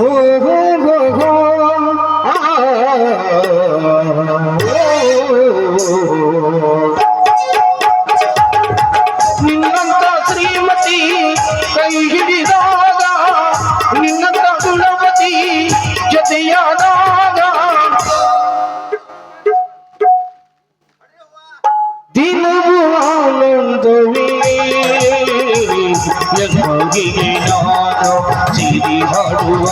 Oh,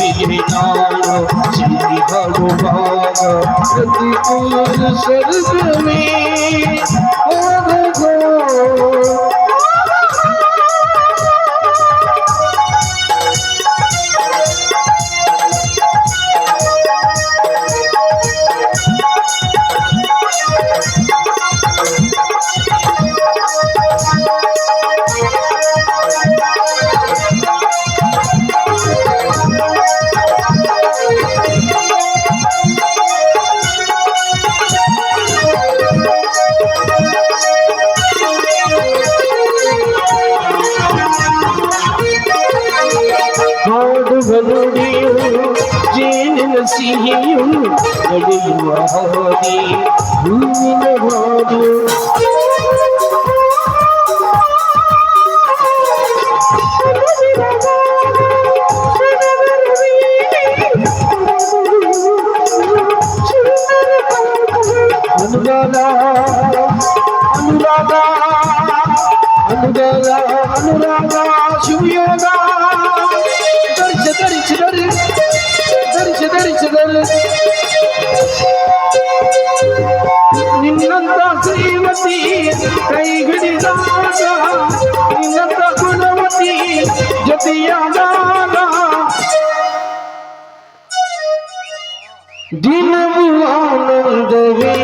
ಆಗೋ ಆಗೋ ದಿನವೂ ಆನಂದವೇ ಎನ್ನುವಿಗೆ ನಾನು ಹಾಡುವ ನುಡಿಯು ಜೇನಿನ ಸಿಹಿಯು ನಡೆಯುವ ಹಾದಿ ಹೂವಿನ ಹಾಡು ಅನುರಾಗ ಅನುರಾಗ ಅನುರಾಗ ಅನುರಾಗ ಶಿವಯೋಗ ಧರಿಸ ಧರಿಸ ಧರಿ ಧರಿಸ ಧರಿಸ ನಿನ್ನಂತ ಶ್ರೀಮತಿ ಕೈ ಹಿಡಿದಾಗ ನಿನ್ನಂತ ಗುಣವತಿ ಜೊತೆಯಾದಾಗ ದಿನವೂ ಆನಂದವೇ.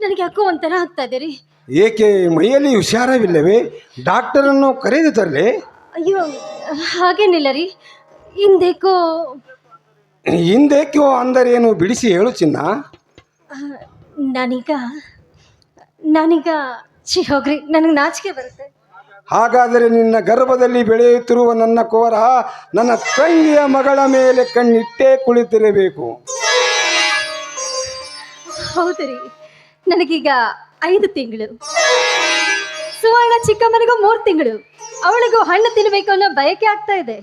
ನನಗೆ ಯಾಕೋ ಒಂಥರ ಆಗ್ತಾ ಇದೆ ರೀ. ಏಕೆ ಮೈಯಲ್ಲಿ ಹುಷಾರವಿಲ್ಲವೇ? ಡಾಕ್ಟರನ್ನು ಕರೆದು ತರಲಿ? ಅಯ್ಯೋ ಹಾಗೇನಿಲ್ಲ ರೀ. ಹಿಂದೇಕೋ? ಹಿಂದೇಕೋ ಅಂದರೇನು ಬಿಡಿಸಿ ಹೇಳು ಚಿನ್ನ. ನನಗ ನಾನೀಗ ಛೀ ಹೋಗ್ರಿ. ನನಗೆ ನಾಚಿಕೆ ಬರುತ್ತೆ. ಹಾಗಾದರೆ ನಿನ್ನ ಗರ್ಭದಲ್ಲಿ ಬೆಳೆಯುತ್ತಿರುವ ನನ್ನ ಕೋರ ನನ್ನ ತಂಗಿಯ ಮಗಳ ಮೇಲೆ ಕಣ್ಣಿಟ್ಟೇ ಕುಳಿತಿರಬೇಕು. ಹೌದು ರೀ ನನಗೀಗ ಐದು ತಿಂಗಳು. ಸುವರ್ಣ ಚಿಕ್ಕಮ್ಮನಿಗೂ ಮೂರು ತಿಂಗಳು. ಅವಳಿಗೂ ಹಣ್ಣು ತಿನ್ನಬೇಕು ಅನ್ನೋ ಬಯಕೆ ಆಗ್ತಾ ಇದೆ.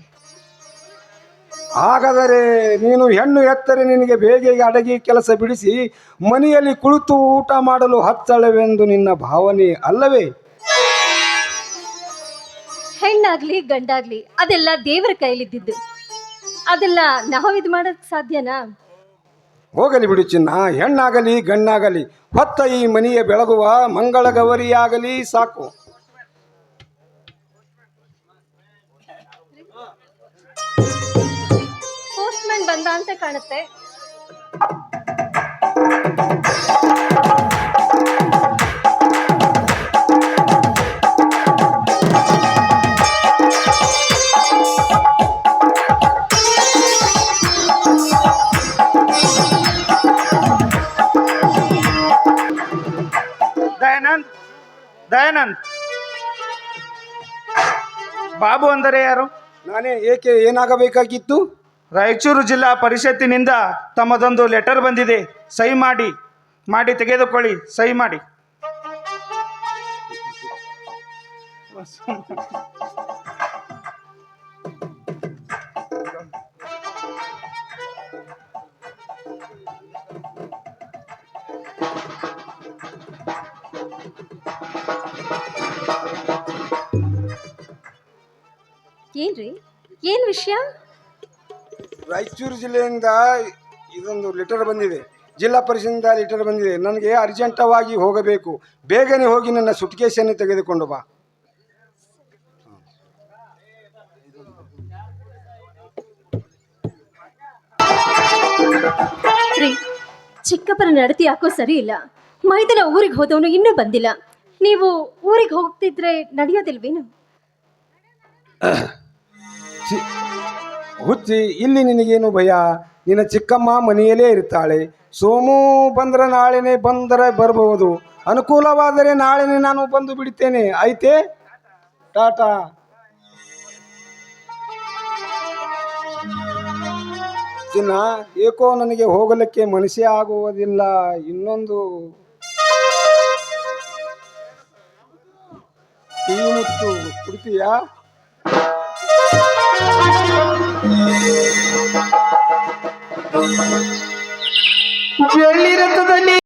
ಹಾಗಾದರೆ ನೀನು ಹೆಣ್ಣು ಎತ್ತರೆ ನಿನಗೆ ಬೇಗೆಗೆ ಅಡಗಿ ಕೆಲಸ ಬಿಡಿಸಿ ಮನೆಯಲ್ಲಿ ಕುಳಿತು ಊಟ ಮಾಡಲು ಹತ್ತಳವೆಂದು ನಿನ್ನ ಭಾವನೆ ಅಲ್ಲವೇ? ಹೆಣ್ಣಾಗ್ಲಿ ಗಂಡಾಗ್ಲಿ ಅದೆಲ್ಲ ದೇವರ ಕೈಲಿದ್ದಿದ್ದು ಅದೆಲ್ಲ ನಾವು ಇದು ಮಾಡೋಕೆ ಸಾಧ್ಯನಾ? ಹೋಗಲಿ ಬಿಡು ಚಿನ್ನ ಹೆಣ್ಣಾಗಲಿ ಗಣ್ಣಾಗಲಿ ಹೊತ್ತ ಈ ಮನೆಯ ಬೆಳಗುವ ಮಂಗಳ ಗೌರಿಯಾಗಲಿ ಸಾಕು. ಬಂದ ಅಂತ ಕಾಣುತ್ತೆ. ದಯಾನಂದ್ ದಯಾನಂದ್. ಬಾಬು ಅಂದರೆ ಯಾರು? ನಾನೇ ಏಕೆ ಏನಾಗಬೇಕಾಗಿತ್ತು? ರಾಯಚೂರು ಜಿಲ್ಲಾ ಪರಿಷತ್ತಿನಿಂದ ತಮ್ಮದೊಂದು ಲೆಟರ್ ಬಂದಿದೆ. ಸಹಿ ಮಾಡಿ ಮಾಡಿ ತೆಗೆದುಕೊಳ್ಳಿ, ಸಹಿ ಮಾಡಿ. ಏನ್ರಿ? ಏನ್ ವಿಷಯ? ರಾಯಚೂರು ಜಿಲ್ಲೆಯಿಂದ ಇದೊಂದು ಲೆಟರ್ ಬಂದಿದೆ. ಜಿಲ್ಲಾ ಪರಿಷದಿಂದ ಲೆಟರ್ ಬಂದಿದೆ. ನನಗೆ ಅರ್ಜೆಂಟವಾಗಿ ಹೋಗಬೇಕು. ಬೇಗನೆ ಹೋಗಿ ನನ್ನ ಸುಟ್ಕೇಸನ್ನು ತೆಗೆದುಕೊಂಡು ಬಾ. ರೀ ಚಿಕ್ಕಪ್ಪನ ನಡತಿ ಯಾಕೋ ಸರಿ ಇಲ್ಲ ಮೈದನ ಊರಿಗೆ ಹೋದವನು ಇನ್ನೂ ಬಂದಿಲ್ಲ. ನೀವು ಊರಿಗೆ ಹೋಗ್ತಿದ್ರೆ ನಡೆಯೋದಿಲ್ವೇನು? ಹುಚ್ಚಿ, ಇಲ್ಲಿ ನಿನಗೇನು ಭಯ? ನಿನ್ನ ಚಿಕ್ಕಮ್ಮ ಮನೆಯಲ್ಲೇ ಇರ್ತಾಳೆ. ಸೋಮು ಬಂದ್ರೆ ನಾಳೆನೆ ಬಂದರೆ ಬರಬಹುದು ಅನುಕೂಲವಾದರೆ ನಾಳೆನೆ ನಾನು ಬಂದು ಬಿಡ್ತೇನೆ. ಐತೆ ಟಾಟಾ. ಚಿನ್ನ, ಏಕೋ ನನಗೆ ಹೋಗಲಿಕ್ಕೆ ಮನಸ್ಸೇ ಆಗುವುದಿಲ್ಲ. ಇನ್ನೊಂದು. ಟೀ ಮುತ್ತು ಕುಡ್ತೀಯಾ? ಬೆಳ್ಳಿ ರಥದಲ್ಲಿ